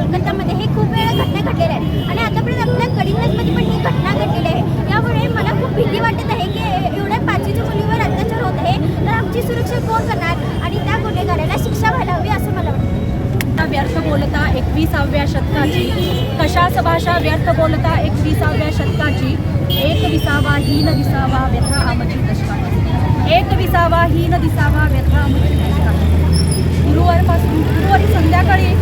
कोलकातामध्ये हे खूप वेळा घटना घडलेल्या आहेत. आणि आतापर्यंत आपल्या गडिंग्लजमध्ये पण ही घटना घडलेली आहे. यामुळे मला खूप भीती वाटत आहे की एवढ्या पाचवीच्या मुलीवर अत्याचार होत आहे तर आमची सुरक्षा कोण करणार? आणि त्या गुन्हेगाराला शिक्षा व्हायला हवी असं मला वाटतं. व्यर्थ बोलता एकविसाव्या शतकाची. कशाच भाषा व्यर्थ बोलता एकविसाव्या शतकाची? एक विसावा हीन दिसावा व्यथा आमची दशकाची एक विसावा हीन दिसावा व्यथा आमची दशकाची गुरुवारपासून गुरुवारी संध्याकाळी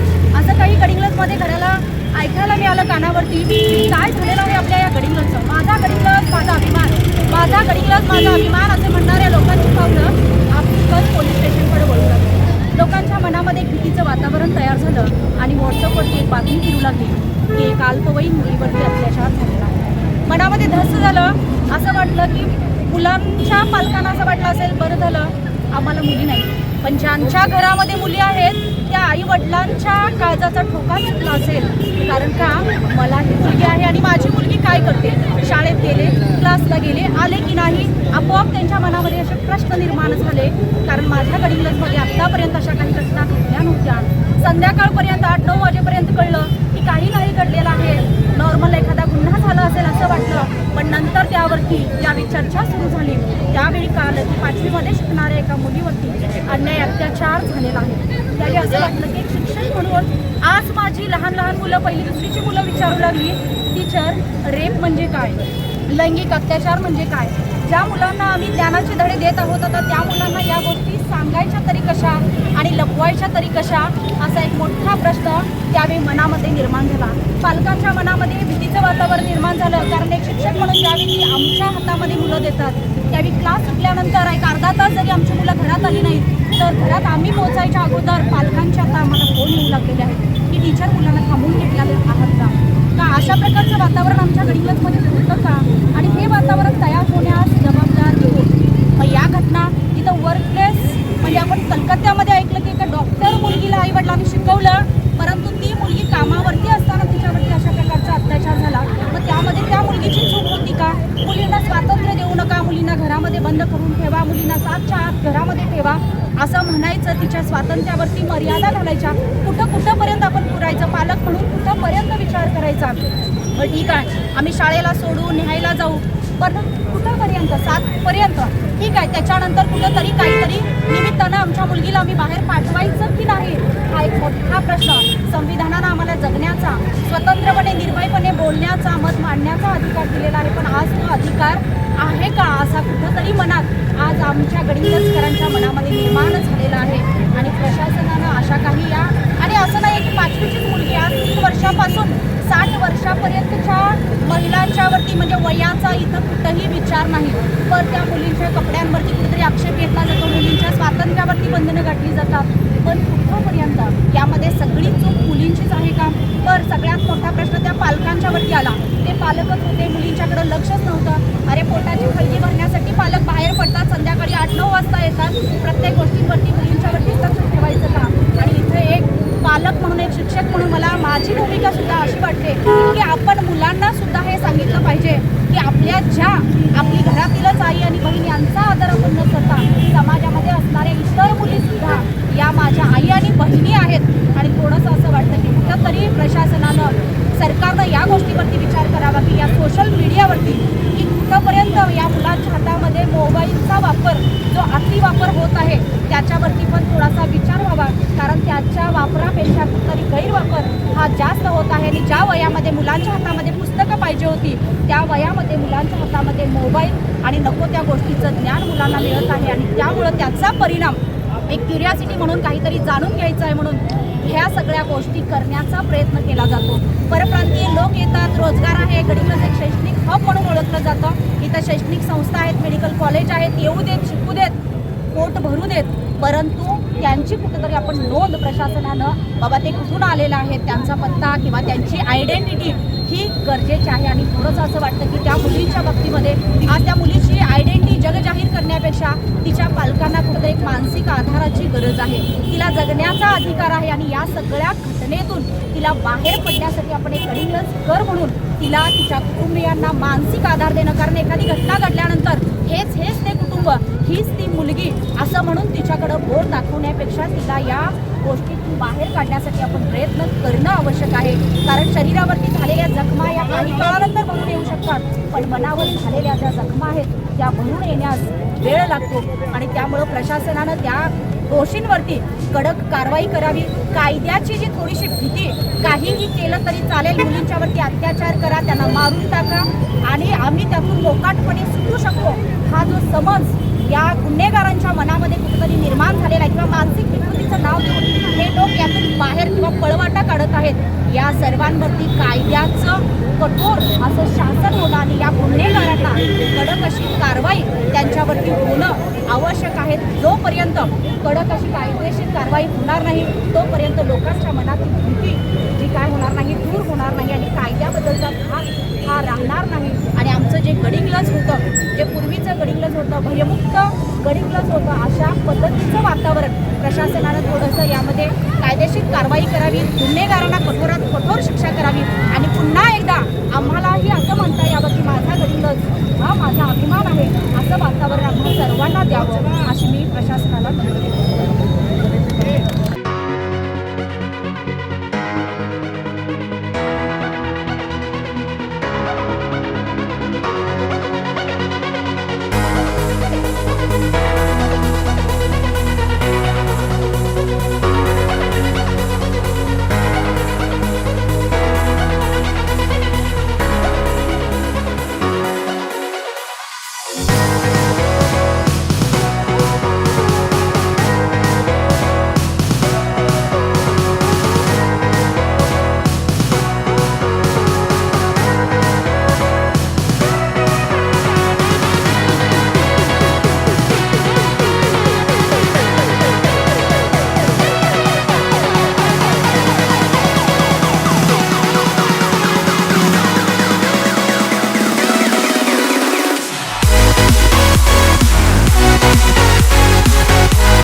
असं काही गडिंग्लजमध्ये घराला ऐकायला मिळालं कानावरती काय झालेलं आहे आपल्या या गडिंग्लजचं? माझा गडिंग्लज माझा अभिमान. माझा गडिंग्लज माझा अभिमान असे म्हणणाऱ्या लोकांची पावलं आपण पोलीस स्टेशनकडे वळू लोकांच्या मनामध्ये भीतीचं वातावरण तयार झालं आणि व्हॉट्सअपवरती एक बातमी फिरू लागली की एक अल्पवयीन मुलीवरती अत्याचार झालेला आहे. मनामध्ये धस झालं असं वाटलं की मुलांच्या पालकांना असं वाटलं असेल बरं झालं आम्हाला मुली नाही. पण ज्यांच्या घरामध्ये मुली आहेत माझ्या आई वडिलांच्या काळजाचा ठोका सुटला असेल. कारण का मला ही मुलगी आहे आणि माझी मुलगी काय करते? शाळेत गेले क्लासला गेले आले की नाही? आपोआप त्यांच्या मनामध्ये असे प्रश्न निर्माण झाले. कारण माझ्या गडिंग्लजमध्ये आत्तापर्यंत अशा काही घटना घडल्या नव्हत्या. संध्याकाळपर्यंत आठ नऊ वाजेपर्यंत कळलं की काही नाही घडलेलं आहे. नॉर्मल एखादा गुन्हा झाला असेल असं वाटलं पण नंतर त्यावरती ज्यावेळी चर्चा सुरू झाली. त्यावेळी कळालं की पाचवीमध्ये शिकणाऱ्या एका मुलीवरती अन्याय अत्याचार झालेला आहे. त्यावेळी असं वाटलं की एक शिक्षक म्हणून आज माझी लहान लहान मुलं पहिली दुसरीची मुलं विचारू लागली टीचर रेप म्हणजे काय? लैंगिक अत्याचार म्हणजे काय? ज्या मुलांना आम्ही ज्ञानाचे धडे देत आहोत आता त्या मुलांना या गोष्टी सांगायच्या तरी कशा आणि लपवायच्या तरी कशा असा एक मोठा प्रश्न त्यावेळी मनामध्ये निर्माण झाला. पालकांच्या मनामध्ये भीतीचं वातावरण निर्माण झालं कारण एक शिक्षक म्हणून ज्यावेळी आमच्या हातामध्ये मुलं देतात त्यावेळी क्लास सुटल्यानंतर एक अर्धा तास जरी आमची मुलं घरात आली नाहीत तर घरात आम्ही पोहोचायच्या अगोदर पालकांच्या आता आम्हाला फोन येऊ लागलेले आहेत की टीचर मुलांना थांबून घेतलेले आहात का? का अशा प्रकारचं वातावरण आमच्या गडिंगलजमध्ये होतं का आणि हे वातावरण तयार होण्यास जबाबदार कोण मग या घटना इथं वर्क प्लेस म्हणजे आपण कलकत्त्यामध्ये ऐकलं की एका डॉक्टर मुलगीला आई वडिलांनी शिकवलं परंतु ती मुलगी कामावरती असताना तिच्यावरती अशा प्रकारचा अत्याचार झाला मग त्यामध्ये त्या मुलगीची चूक होती का मुलींना स्वातंत्र्य देऊ नका मुलींना घरामध्ये बंद करून ठेवा मुलींना सातच्या आत घरामध्ये ठेवा असं म्हणायचं तिच्या स्वातंत्र्यावरती मर्यादा घालायच्या. कुठं कुठंपर्यंत आपण पुरायचं? पालक म्हणून कुठंपर्यंत विचार करायचा? बरं ठीक आहे. आम्ही शाळेला सोडू न्यायला जाऊ. पण कुठंपर्यंत? सातपर्यंत. ठीक आहे. त्याच्यानंतर कुठंतरी काहीतरी निमित्तानं आमच्या मुलगीला आम्ही बाहेर पाठवायचं की नाही? हा एक मोठा प्रश्न. संविधानानं आम्हाला जगण्याचा स्वतंत्रपणे निर्भयपणे बोलण्याचा मत मांडण्याचा अधिकार दिलेला आहे. पण आज तो अधिकार आहे का? असा कुठंतरी मनात आज आमच्या गडिंगजकरांच्या मनामध्ये निर्माण झालेला आहे आणि प्रशासनानं अशा काही या आणि असं नाही की पाचवीचीच मुलगी आज तीन वर्षापासून साठ वर्षापर्यंतच्या महिलांच्यावरती म्हणजे वयाचा इथं कुठंही विचार नाही. पण त्या मुलींच्या कपड्यांवरती कुठेतरी आक्षेप घेतला जातो. मुलींच्या स्वातंत्र्यावरती बंधनं गाठली जातात. पण कुठंपर्यंत? यामध्ये सगळी चूक मुलींचीच आहे का? तर सगळ्यात मोठा प्रश्न त्या पालकांच्यावरती आला. ते पालकच होते मुलींच्याकडं लक्षच नव्हतं. अरे पोटाची खळगी भरण्यासाठी पालक बाहेर पडतात. संध्याकाळी आठ नऊ वाजता येतात. प्रत्येक गोष्टींवरती मुलींच्यावरती लक्ष ठेवायचं का? आणि इथे एक पालक म्हणून एक शिक्षक म्हणून मला माझी भूमिका सुद्धा अशी वाटते की आपण मुलांना सुद्धा हे सांगितलं पाहिजे आपल्या ज्या आपली घरातीलच आई आणि बहीण यांचा आदर आपण न करता समाजामध्ये असणाऱ्या इतर मुली सुद्धा या माझ्या आई आणि बहिणी आहेत. आणि थोडंसं असं वाटतं की कुठंतरी प्रशासनानं सरकारनं या गोष्टीवरती विचार करावा की या सोशल मीडियावरती की कुठंपर्यंत या मुलांच्या हातामध्ये मोबाईलचा वापर जो अतिवापर होत आहे त्याच्यावरती पण थोडासा विचार व्हावा. कारण त्याच्या वापरापेक्षा कुठंतरी गैरवापर हा जास्त होत आहे आणि ज्या वयामध्ये मुलांच्या हातामध्ये पुस्तक पाहिजे होती. त्या वयामध्ये मुलांच्या हातामध्ये मोबाईल आणि नको त्या गोष्टीचं ज्ञान मुलांना मिळत आहे आणि त्यामुळं त्याचा परिणाम एक क्युरियासिटी म्हणून काहीतरी जाणून घ्यायचं आहे म्हणून ह्या सगळ्या गोष्टी करण्याचा प्रयत्न केला जातो. परप्रांतीय लोक येतात रोजगार आहे गडिंगलज एक शैक्षणिक हब म्हणून ओळखलं जातं. इथं शैक्षणिक संस्था आहेत मेडिकल कॉलेज आहेत येऊ देत शिकू देत पोट भरू देत. परंतु त्यांची कुठेतरी आपण नोंद प्रशासनानं बाबा ते कुठून आलेलं आहे त्यांचा पत्ता किंवा त्यांची आयडेंटिटी ही गरजेची आहे आणि थोडंसं असं वाटतं की त्या मुलीच्या बाबतीमध्ये आज त्या मुलीची आयडेंटिटी जगजाहीर करण्यापेक्षा तिच्या पालकांना कुठेतरी एक मानसिक आधाराची गरज आहे. तिला जगण्याचा अधिकार आहे आणि या सगळ्या घटनेतून तिला बाहेर पडण्यासाठी आपण एक गडिंगलज कर म्हणून तिला तिच्या कुटुंबियांना मानसिक आधार देणं कारण एखादी घटना घडल्यानंतर हेच हेच ते कुटुंब हीच ती मुलगी असं म्हणून तिच्याकडं बोट दाखवण्यापेक्षा तिला या गोष्टीतून बाहेर काढण्यासाठी आपण प्रयत्न करणं आवश्यक आहे. कारण शरीरावरती झालेल्या जखमा या काही काळानंतर भरून येऊ शकतात. पण मनावर झालेल्या ज्या जखमा आहेत त्या भरून येण्यास वेळ लागतो. आणि त्यामुळं प्रशासनानं त्या दोषींवरती कडक कारवाई करावी. कायद्याची जी थोडीशी भीती काहीही केलं तरी चालेल. मुलींच्यावरती अत्याचार करा त्यांना मारून टाका. आणि आम्ही त्यातून मोकाटपणे सुटू शकतो. हा जो समज या गुन्हेगारांच्या मनामध्ये कुठेतरी निर्माण झालेला आहे किंवा मानसिक विकृतीचं नाव घेऊन हे लोक यातून बाहेर किंवा पळवाटा काढत आहेत. या सर्वांवरती कायद्याचं कठोर असं शासन होणं आणि या गुन्हेगारांना कडक अशी कारवाई त्यांच्यावरती होणं आवश्यक आहे. जोपर्यंत कडक अशी कायदेशीर कारवाई होणार नाही तोपर्यंत लोकांच्या मनातील भीती काय होणार नाही दूर होणार नाही आणि कायद्याबद्दलचा भाग हा राहणार नाही. आणि आमचं जे गडिंगलज होतं जे पूर्वीचं गडिंगलज होतं भयमुक्त गडिंगलज होतं अशा पद्धतीचं वातावरण प्रशासनानं थोडंसं यामध्ये कायदेशीर कारवाई करावी गुन्हेगारांना कठोरात कठोर शिक्षा करावी आणि पुन्हा एकदा आम्हालाही असं म्हणता यावं की माझा गडिंगलज हा माझा अभिमान आहे असं वातावरण आम्हाला सर्वांना द्यावं अशी मी प्रशासनाला